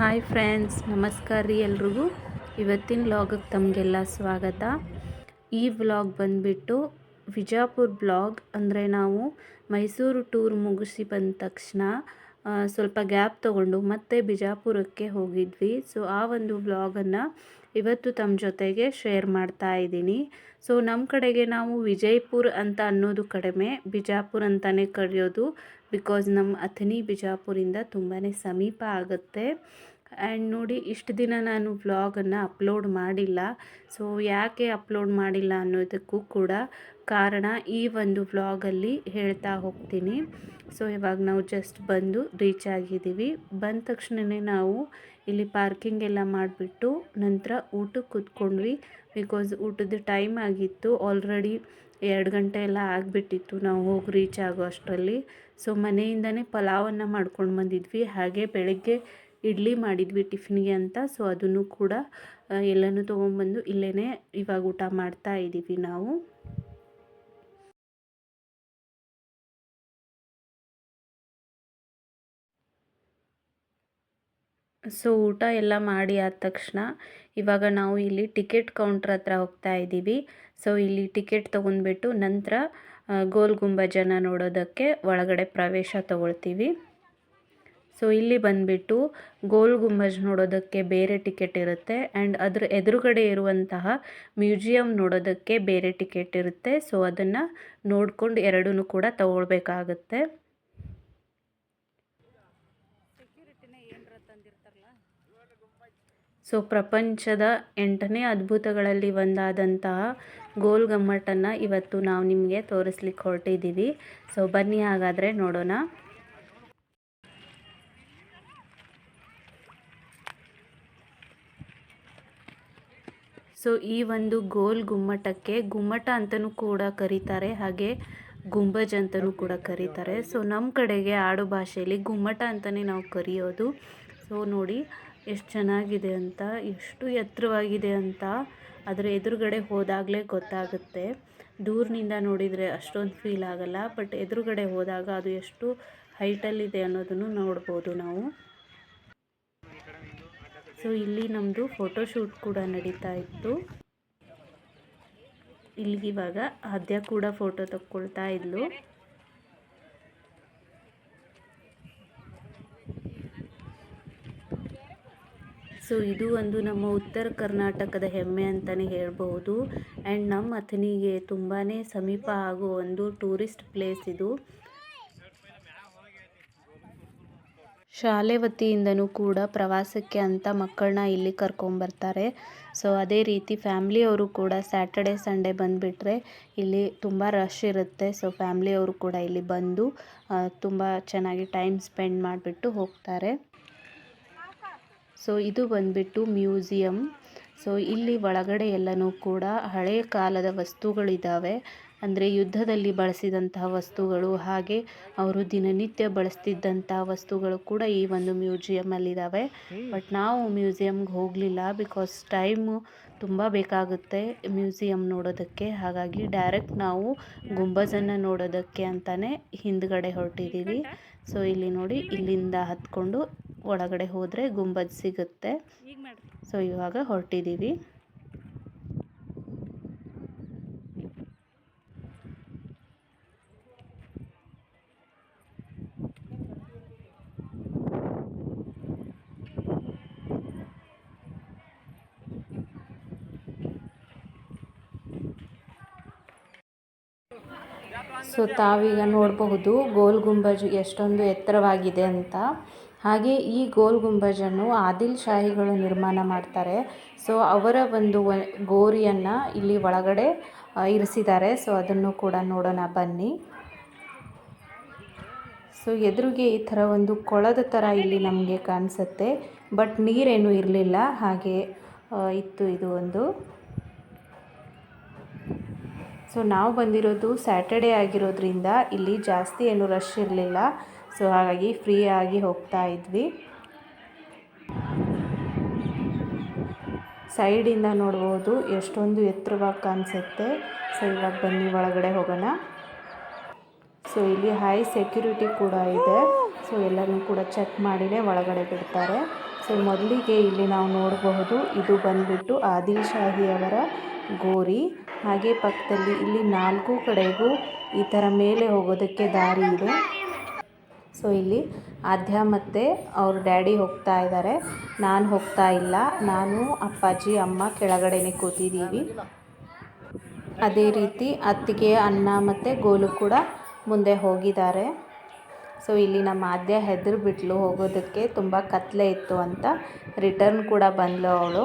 Hi friends, ನಮಸ್ಕಾರ ರೀ ಎಲ್ರಿಗೂ. ಇವತ್ತಿನ ವ್ಲಾಗಕ್ಕೆ ತಮಗೆಲ್ಲ ಸ್ವಾಗತ. ಈ ವ್ಲಾಗ್ ಬಂದುಬಿಟ್ಟು ವಿಜಾಪುರ್ ಬ್ಲಾಗ್ ಅಂದರೆ ನಾವು ಮೈಸೂರು ಟೂರ್ ಮುಗಿಸಿ ಬಂದ ತಕ್ಷಣ ಸ್ವಲ್ಪ ಗ್ಯಾಪ್ ತಗೊಂಡು ಮತ್ತೆ ಬಿಜಾಪುರಕ್ಕೆ ಹೋಗಿದ್ವಿ. ಸೊ ಆ ಒಂದು ವ್ಲಾಗನ್ನು ಇವತ್ತು ತಮ್ಮ ಜೊತೆಗೆ ಶೇರ್ ಮಾಡ್ತಾ ಇದ್ದೀನಿ. ಸೊ ನಮ್ಮ ಕಡೆಗೆ ನಾವು ವಿಜಯಪುರ ಅಂತ ಅನ್ನೋದು ಕಡಿಮೆ, ಬಿಜಾಪುರ್ ಅಂತಲೇ ಕರೆಯೋದು ಬಿಕಾಸ್ ನಮ್ಮ ಅಥಣಿ ಬಿಜಾಪುರಿಂದ ತುಂಬಾ ಸಮೀಪ ಆಗುತ್ತೆ. ಆ್ಯಂಡ್ ನೋಡಿ, ಇಷ್ಟು ದಿನ ನಾನು ವ್ಲಾಗನ್ನು ಅಪ್ಲೋಡ್ ಮಾಡಿಲ್ಲ. ಸೊ ಯಾಕೆ ಅಪ್ಲೋಡ್ ಮಾಡಿಲ್ಲ ಅನ್ನೋದಕ್ಕೂ ಕೂಡ ಕಾರಣ ಈ ಒಂದು ವ್ಲಾಗಲ್ಲಿ ಹೇಳ್ತಾ ಹೋಗ್ತೀನಿ. ಸೊ, ಇವಾಗ ನಾವು ಜಸ್ಟ್ ಬಂದು ರೀಚ್ ಆಗಿದ್ದೀವಿ. ಬಂದ ತಕ್ಷಣವೇ ನಾವು ಇಲ್ಲಿ ಪಾರ್ಕಿಂಗ್ ಎಲ್ಲ ಮಾಡಿಬಿಟ್ಟು ನಂತರ ಊಟಕ್ಕೆ ಕೂತ್ಕೊಂಡ್ವಿ. ಬಿಕಾಸ್ ಊಟದ ಟೈಮ್ ಆಗಿತ್ತು. ಆಲ್ರೆಡಿ ಎರಡು ಗಂಟೆ ಎಲ್ಲ ಆಗಿಬಿಟ್ಟಿತ್ತು ನಾವು ಹೋಗಿ ರೀಚ್ ಆಗೋ ಅಷ್ಟರಲ್ಲಿ. ಸೊ ಮನೆಯಿಂದನೇ ಪಲಾವನ್ನು ಮಾಡ್ಕೊಂಡು ಬಂದಿದ್ವಿ. ಹಾಗೆ ಬೆಳಗ್ಗೆ ಇಡ್ಲಿ ಮಾಡಿದ್ವಿ ಟಿಫಿನ್ಗೆ ಅಂತ. ಸೊ ಅದನ್ನು ಕೂಡ ಎಲ್ಲನೂ ತೊಗೊಂಬಂದು ಇಲ್ಲೇ ಇವಾಗ ಊಟ ಮಾಡ್ತಾ ಇದ್ದೀವಿ ನಾವು. ಸೊ ಊಟ ಎಲ್ಲ ಮಾಡಿ ಆದ ತಕ್ಷಣ ಇವಾಗ ನಾವು ಇಲ್ಲಿ ಟಿಕೆಟ್ ಕೌಂಟ್ರ್ ಹತ್ರ ಹೋಗ್ತಾ ಇದ್ದೀವಿ. ಸೊ ಇಲ್ಲಿ ಟಿಕೆಟ್ ತೊಗೊಂಡ್ಬಿಟ್ಟು ನಂತರ ಗೋಲ್ ಗುಂಬಜನ ನೋಡೋದಕ್ಕೆ ಒಳಗಡೆ ಪ್ರವೇಶ ತಗೊಳ್ತೀವಿ. ಸೊ ಇಲ್ಲಿ ಬಂದುಬಿಟ್ಟು ಗೋಲ್ ಗುಂಬಜ್ ನೋಡೋದಕ್ಕೆ ಬೇರೆ ಟಿಕೆಟ್ ಇರುತ್ತೆ ಆ್ಯಂಡ್ ಅದ್ರ ಎದುರುಗಡೆ ಇರುವಂತಹ ಮ್ಯೂಸಿಯಂ ನೋಡೋದಕ್ಕೆ ಬೇರೆ ಟಿಕೆಟ್ ಇರುತ್ತೆ. ಸೊ ಅದನ್ನು ನೋಡ್ಕೊಂಡು ಎರಡೂ ಕೂಡ ತಗೊಳ್ಬೇಕಾಗತ್ತೆ. ಸೊ ಪ್ರಪಂಚದ ಎಂಟನೇ ಅದ್ಭುತಗಳಲ್ಲಿ ಒಂದಾದಂತಹ ಗೋಲ್ ಗಮ್ಮಟನ್ನು ಇವತ್ತು ನಾವು ನಿಮಗೆ ತೋರಿಸ್ಲಿಕ್ಕೆ ಹೊರಟಿದ್ದೀವಿ. ಸೊ ಬನ್ನಿ ಹಾಗಾದರೆ ನೋಡೋಣ. ಸೊ ಈ ಒಂದು ಗೋಲ್ ಗುಮ್ಮಟಕ್ಕೆ ಗುಮ್ಮಟ ಅಂತಲೂ ಕೂಡ ಕರೀತಾರೆ, ಹಾಗೆ ಗುಂಬಜ್ ಅಂತಲೂ ಕೂಡ ಕರೀತಾರೆ. ಸೊ ನಮ್ಮ ಕಡೆಗೆ ಆಡು ಭಾಷೆಯಲ್ಲಿ ಗುಮ್ಮಟ ಅಂತಲೇ ನಾವು ಕರೆಯೋದು. ಸೊ ನೋಡಿ ಎಷ್ಟು ಚೆನ್ನಾಗಿದೆ ಅಂತ, ಎಷ್ಟು ಎತ್ತರವಾಗಿದೆ ಅಂತ ಅದರ ಎದುರುಗಡೆ ಹೋದಾಗಲೇ ಗೊತ್ತಾಗುತ್ತೆ. ದೂರನಿಂದ ನೋಡಿದರೆ ಅಷ್ಟೊಂದು ಫೀಲ್ ಆಗಲ್ಲ ಬಟ್ ಎದುರುಗಡೆ ಹೋದಾಗ ಅದು ಎಷ್ಟು ಹೈಟಲ್ಲಿದೆ ಅನ್ನೋದನ್ನು ನೋಡ್ಬೋದು ನಾವು. ಸೊ ಇಲ್ಲಿ ನಮ್ಮದು ಫೋಟೋಶೂಟ್ ಕೂಡ ನಡೀತಾ ಇತ್ತು. ಇಲ್ಲಿಗಿವಾಗ ಆದ್ಯ ಕೂಡ ಫೋಟೋ ತಕ್ಕೊಳ್ತಾ ಇದ್ಲು. ಸೊ ಇದು ಒಂದು ನಮ್ಮ ಉತ್ತರ ಕರ್ನಾಟಕದ ಹೆಮ್ಮೆ ಅಂತಲೇ ಹೇಳ್ಬೋದು. ಆ್ಯಂಡ್ ನಮ್ಮ ಅಥಣಿಗೆ ತುಂಬಾ ಸಮೀಪ ಆಗೋ ಒಂದು ಟೂರಿಸ್ಟ್ ಪ್ಲೇಸ್ ಇದು. ಶಾಲೆ ವತಿಯಿಂದನೂ ಕೂಡ ಪ್ರವಾಸಕ್ಕೆ ಅಂತ ಮಕ್ಕಳನ್ನ ಇಲ್ಲಿ ಕರ್ಕೊಂಬರ್ತಾರೆ. ಸೊ ಅದೇ ರೀತಿ ಫ್ಯಾಮ್ಲಿಯವರು ಕೂಡ ಸ್ಯಾಟರ್ಡೆ, ಸಂಡೇ ಬಂದುಬಿಟ್ರೆ ಇಲ್ಲಿ ತುಂಬ ರಶ್ ಇರುತ್ತೆ. ಸೊ ಫ್ಯಾಮ್ಲಿಯವರು ಕೂಡ ಇಲ್ಲಿ ಬಂದು ತುಂಬ ಚೆನ್ನಾಗಿ ಟೈಮ್ ಸ್ಪೆಂಡ್ ಮಾಡಿಬಿಟ್ಟು ಹೋಗ್ತಾರೆ. ಸೊ ಇದು ಬಂದ್ಬಿಟ್ಟು ಮ್ಯೂಸಿಯಂ. ಸೊ ಇಲ್ಲಿ ಒಳಗಡೆ ಎಲ್ಲನೂ ಕೂಡ ಹಳೆಯ ಕಾಲದ ವಸ್ತುಗಳಿದ್ದಾವೆ ಅಂದರೆ ಯುದ್ಧದಲ್ಲಿ ಬಳಸಿದಂತಹ ವಸ್ತುಗಳು, ಹಾಗೆ ಅವರು ದಿನನಿತ್ಯ ಬಳಸ್ತಿದ್ದಂತಹ ವಸ್ತುಗಳು ಕೂಡ ಈ ಒಂದು ಮ್ಯೂಸಿಯಮಲ್ಲಿದ್ದಾವೆ ಬಟ್ ನಾವು ಮ್ಯೂಸಿಯಮ್ಗೆ ಹೋಗಲಿಲ್ಲ ಬಿಕಾಸ್ ಟೈಮು ತುಂಬ ಬೇಕಾಗುತ್ತೆ ಮ್ಯೂಸಿಯಂ ನೋಡೋದಕ್ಕೆ. ಹಾಗಾಗಿ ಡೈರೆಕ್ಟ್ ನಾವು ಗುಂಬಜನ್ನು ನೋಡೋದಕ್ಕೆ ಅಂತಲೇ ಹಿಂದ್ಗಡೆ ಹೊರಟಿದ್ದೀವಿ ಸೊ ಇಲ್ಲಿ ನೋಡಿ ಇಲ್ಲಿಂದ ಹತ್ಕೊಂಡು ಒಳಗಡೆ ಹೋದರೆ ಗುಂಬಜ್ ಸಿಗುತ್ತೆ. ಸೊ ಇವಾಗ ಹೊರಟಿದ್ದೀವಿ ಸೊ ತಾವೀಗ ನೋಡಬಹುದು ಗೋಲ್ ಗುಂಬಜ್ ಎಷ್ಟೊಂದು ಎತ್ತರವಾಗಿದೆ ಅಂತ. ಹಾಗೆ ಈ ಗೋಲ್ ಗುಂಬಜನ್ನು ಆದಿಲ್ ಶಾಹಿಗಳು ನಿರ್ಮಾಣ ಮಾಡ್ತಾರೆ. ಸೊ ಅವರ ಒಂದು ಗೋರಿಯನ್ನು ಇಲ್ಲಿ ಒಳಗಡೆ ಇರಿಸಿದ್ದಾರೆ. ಸೊ ಅದನ್ನು ಕೂಡ ನೋಡೋಣ, ಬನ್ನಿ. ಸೊ ಎದುರಿಗೆ ಈ ಥರ ಒಂದು ಕೊಳದ ಥರ ಇಲ್ಲಿ ನಮಗೆ ಕಾಣಿಸುತ್ತೆ. ಬಟ್ ನೀರೇನು ಇರಲಿಲ್ಲ. ಹಾಗೆ ಇತ್ತು ಇದು ಒಂದು. ಸೊ ನಾವು ಬಂದಿರೋದು ಸ್ಯಾಟರ್ಡೇ ಆಗಿರೋದ್ರಿಂದ ಇಲ್ಲಿ ಜಾಸ್ತಿ ಏನು ರಶ್ ಇರಲಿಲ್ಲ. ಸೊ ಹಾಗಾಗಿ ಫ್ರೀ ಆಗಿ ಹೋಗ್ತಾ ಇದ್ವಿ. ಸೈಡಿಂದ ನೋಡ್ಬೋದು ಎಷ್ಟೊಂದು ಎತ್ತರವಾಗಿ ಕಾಣಿಸುತ್ತೆ. ಸೊ ಇವಾಗ ಬನ್ನಿ, ಒಳಗಡೆ ಹೋಗೋಣ. ಸೊ ಇಲ್ಲಿ ಹೈ ಸೆಕ್ಯೂರಿಟಿ ಕೂಡ ಇದೆ. ಸೊ ಎಲ್ಲನೂ ಕೂಡ ಚೆಕ್ ಮಾಡಿನೇ ಒಳಗಡೆ ಬಿಡ್ತಾರೆ. ಸೊ ಮೊದಲಿಗೆ ಇಲ್ಲಿ ನಾವು ನೋಡಬಹುದು, ಇದು ಬಂದ್ಬಿಟ್ಟು ಆದಿಲ್ ಶಾಹಿಯವರ ಗೋರಿ. ಹಾಗೆ ಪಕ್ಕದಲ್ಲಿ ಇಲ್ಲಿ ನಾಲ್ಕು ಕಡೆಗೂ ಈ ಥರ ಮೇಲೆ ಹೋಗೋದಕ್ಕೆ ದಾರಿ ಇದೆ. ಸೊ ಇಲ್ಲಿ ಆದ್ಯ ಮತ್ತು ಅವ್ರ ಡ್ಯಾಡಿ ಹೋಗ್ತಾ ಇದ್ದಾರೆ ನಾನು ಹೋಗ್ತಾ ಇಲ್ಲ. ನಾನು ಅಪ್ಪಾಜಿ, ಅಮ್ಮ ಕೆಳಗಡೆನೆ ಕೂತಿದ್ದೀವಿ ಅದೇ ರೀತಿ ಅತ್ತಿಗೆ ಅನ್ನ ಮತ್ತು ಗೋಲು ಕೂಡ ಮುಂದೆ ಹೋಗಿದ್ದಾರೆ. ಸೊ ಇಲ್ಲಿ ನಮ್ಮ ಆದ್ಯ ಹೆದರು ಬಿಟ್ಲು ಹೋಗೋದಕ್ಕೆ ತುಂಬ ಕತ್ತಲೆ ಇತ್ತು ಅಂತ ರಿಟರ್ನ್ ಕೂಡ ಬಂದಳು ಅವಳು.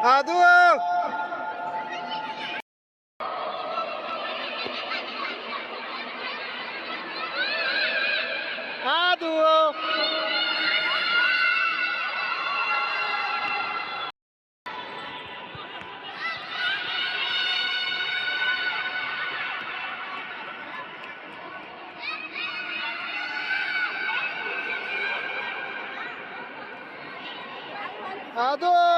Aduel! Aduel! Aduel!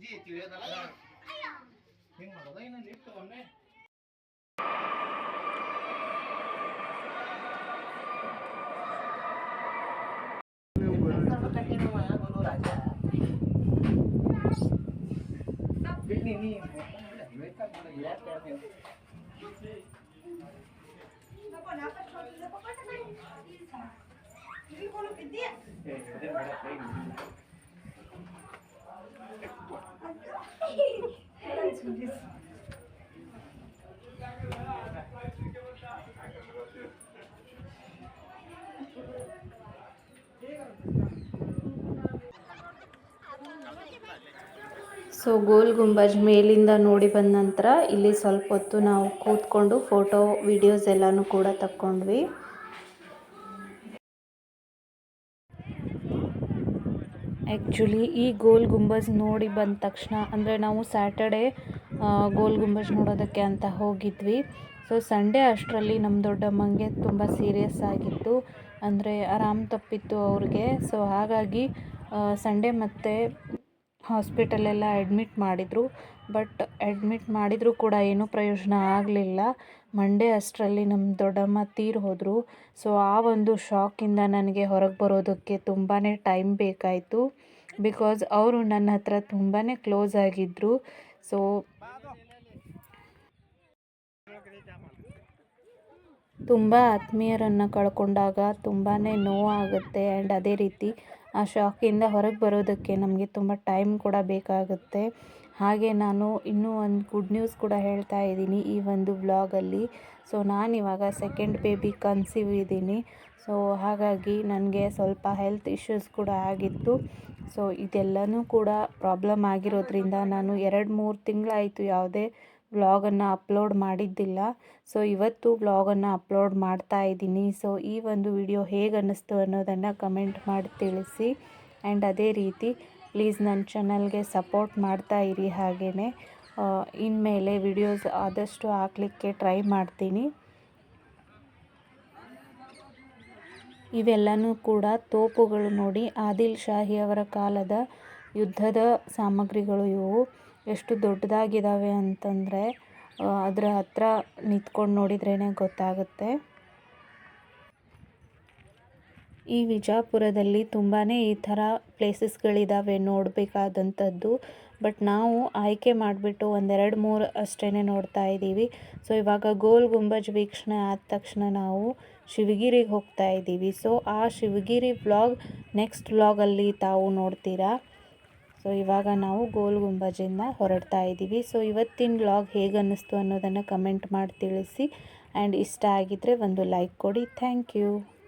ಈಜಿ ತಿಳಿಯೋದಲ್ಲ ಹಿಂಗ್ ಮಾಡೋದ ಇನ್ನ ಲಿಫ್ಟ್ ಒಮ್ಮೆ Ini kalau gede, so Gol Gumbaz ಮೇಲಿಂದ ನೋಡಿ ಬಂದ ನಂತರ ಇಲ್ಲಿ ಸ್ವಲ್ಪ ಹೊತ್ತು ನಾವು ಕೂತ್ಕೊಂಡು ಫೋಟೋ ವಿಡಿಯೋಸ್ ಎಲ್ಲನೂ ಕೂಡ ತಕ್ಕೊಂಡ್ವಿ. ಆ್ಯಕ್ಚುಲಿ ಈ ಗೋಲ್ ಗುಂಬಜ್ ನೋಡಿ ಬಂದ ತಕ್ಷಣ, ಅಂದರೆ ನಾವು ಸ್ಯಾಟರ್ಡೇ ಗೋಲ್ ಗುಂಬಜ್ ನೋಡೋದಕ್ಕೆ ಅಂತ ಹೋಗಿದ್ವಿ. ಸೊ ಸಂಡೇ ಅಷ್ಟರಲ್ಲಿ ನಮ್ಮ ದೊಡ್ಡಮ್ಮಂಗೆ ತುಂಬ ಸೀರಿಯಸ್ ಆಗಿತ್ತು. ಅಂದರೆ ಆರಾಮ್ ತಪ್ಪಿತ್ತು ಅವ್ರಿಗೆ. ಸೊ ಹಾಗಾಗಿ ಸಂಡೇ ಮತ್ತೆ ಹಾಸ್ಪಿಟಲೆಲ್ಲ ಅಡ್ಮಿಟ್ ಮಾಡಿದರು. ಬಟ್ ಅಡ್ಮಿಟ್ ಮಾಡಿದರೂ ಕೂಡ ಏನೂ ಪ್ರಯೋಜನ ಆಗಲಿಲ್ಲ. ಮಂಡೇ ಅಷ್ಟರಲ್ಲಿ ನಮ್ಮ ದೊಡ್ಡಮ್ಮ ತೀರಿ ಹೋದರು. ಸೊ ಆ ಒಂದು ಶಾಕಿಂದ ನನಗೆ ಹೊರಗೆ ಬರೋದಕ್ಕೆ ತುಂಬಾ ಟೈಮ್ ಬೇಕಾಯಿತು. ಬಿಕಾಸ್ ಅವರು ನನ್ನ ಹತ್ರ ತುಂಬಾ ಕ್ಲೋಸ್ ಆಗಿದ್ದರು ಸೊ ತುಂಬ ಆತ್ಮೀಯರನ್ನು ಕಳ್ಕೊಂಡಾಗ ತುಂಬಾ ನೋವಾಗುತ್ತೆ. ಆ್ಯಂಡ್ ಅದೇ ರೀತಿ ಆ ಶಾಕಿಂದ ಹೊರಗೆ ಬರೋದಕ್ಕೆ ನಮಗೆ ತುಂಬ ಟೈಮ್ ಕೂಡ ಬೇಕಾಗುತ್ತೆ. ಹಾಗೆ ನಾನು ಇನ್ನೂ ಒಂದು ಗುಡ್ ನ್ಯೂಸ್ ಕೂಡ ಹೇಳ್ತಾ ಇದ್ದೀನಿ ಈ ಒಂದು ವ್ಲಾಗಲ್ಲಿ ಸೊ ನಾನಿವಾಗ ಸೆಕೆಂಡ್ ಬೇಬಿ ಕನ್ಸೀವ್ ಇದ್ದೀನಿ. ಸೊ ಹಾಗಾಗಿ ನನಗೆ ಸ್ವಲ್ಪ ಹೆಲ್ತ್ ಇಶ್ಯೂಸ್ ಕೂಡ ಆಗಿತ್ತು. ಸೊ ಇದೆಲ್ಲನೂ ಕೂಡ ಪ್ರಾಬ್ಲಮ್ ಆಗಿರೋದ್ರಿಂದ ನಾನು ಎರಡು ಮೂರು ತಿಂಗಳಾಯಿತು ಯಾವುದೇ ವ್ಲಾಗನ್ನು ಅಪ್ಲೋಡ್ ಮಾಡಿದ್ದಿಲ್ಲ. ಸೊ ಇವತ್ತು ವ್ಲಾಗನ್ನು ಅಪ್ಲೋಡ್ ಮಾಡ್ತಾ ಇದ್ದೀನಿ. ಸೊ ಈ ಒಂದು ವಿಡಿಯೋ ಹೇಗೆ ಅನ್ನಿಸ್ತು ಅನ್ನೋದನ್ನು ಕಮೆಂಟ್ ಮಾಡಿ ತಿಳಿಸಿ. ಆ್ಯಂಡ್ ಅದೇ ರೀತಿ ಪ್ಲೀಸ್ ನನ್ನ ಚಾನಲ್ಗೆ ಸಪೋರ್ಟ್ ಮಾಡ್ತಾ ಇರಿ ಹಾಗೆಯೇ ಇನ್ಮೇಲೆ ವಿಡಿಯೋಸ್ ಆದಷ್ಟು ಹಾಕಲಿಕ್ಕೆ ಟ್ರೈ ಮಾಡ್ತೀನಿ. ಇವೆಲ್ಲನೂ ಕೂಡ ತೋಪುಗಳು ನೋಡಿ, ಆದಿಲ್ ಶಾಹಿಯವರ ಕಾಲದ ಯುದ್ಧದ ಸಾಮಗ್ರಿಗಳು ಇವು. ಎಷ್ಟು ದೊಡ್ಡದಾಗಿದ್ದಾವೆ ಅಂತಂದರೆ ಅದರ ಹತ್ರ ನಿಂತ್ಕೊಂಡು ನೋಡಿದ್ರೇ ಗೊತ್ತಾಗುತ್ತೆ. ಈ ವಿಜಾಪುರದಲ್ಲಿ ತುಂಬಾ ಈ ಥರ ಪ್ಲೇಸಸ್ಗಳಿದ್ದಾವೆ ನೋಡಬೇಕಾದಂಥದ್ದು. ಬಟ್ ನಾವು ಆಯ್ಕೆ ಮಾಡಿಬಿಟ್ಟು ಒಂದೆರಡು ಮೂರು ಅಷ್ಟೇ ನೋಡ್ತಾ ಇದ್ದೀವಿ. ಸೊ, ಇವಾಗ ಗೋಲ್ ಗುಂಬಜ್ ವೀಕ್ಷಣೆ ಆದ ತಕ್ಷಣ ನಾವು ಶಿವಗಿರಿಗೆ ಹೋಗ್ತಾ ಇದ್ದೀವಿ. ಸೊ, ಆ ಶಿವಗಿರಿ ವ್ಲಾಗ್ ನೆಕ್ಸ್ಟ್ ವ್ಲಾಗಲ್ಲಿ ತಾವು ನೋಡ್ತೀರಾ? ಸೊ, ಇವಾಗ ನಾವು ಗೋಲ್ ಗುಂಬಜಿಂದ ಹೊರಡ್ತಾ ಇದ್ದೀವಿ. ಸೊ, ಇವತ್ತಿನ ವ್ಲಾಗ್ ಹೇಗೆ ಅನ್ನಿಸ್ತು ಅನ್ನೋದನ್ನು ಕಮೆಂಟ್ ಮಾಡಿ ತಿಳಿಸಿ. ಆ್ಯಂಡ್ ಇಷ್ಟ ಆಗಿದ್ದರೆ ಒಂದು ಲೈಕ್ ಕೊಡಿ. Thank you.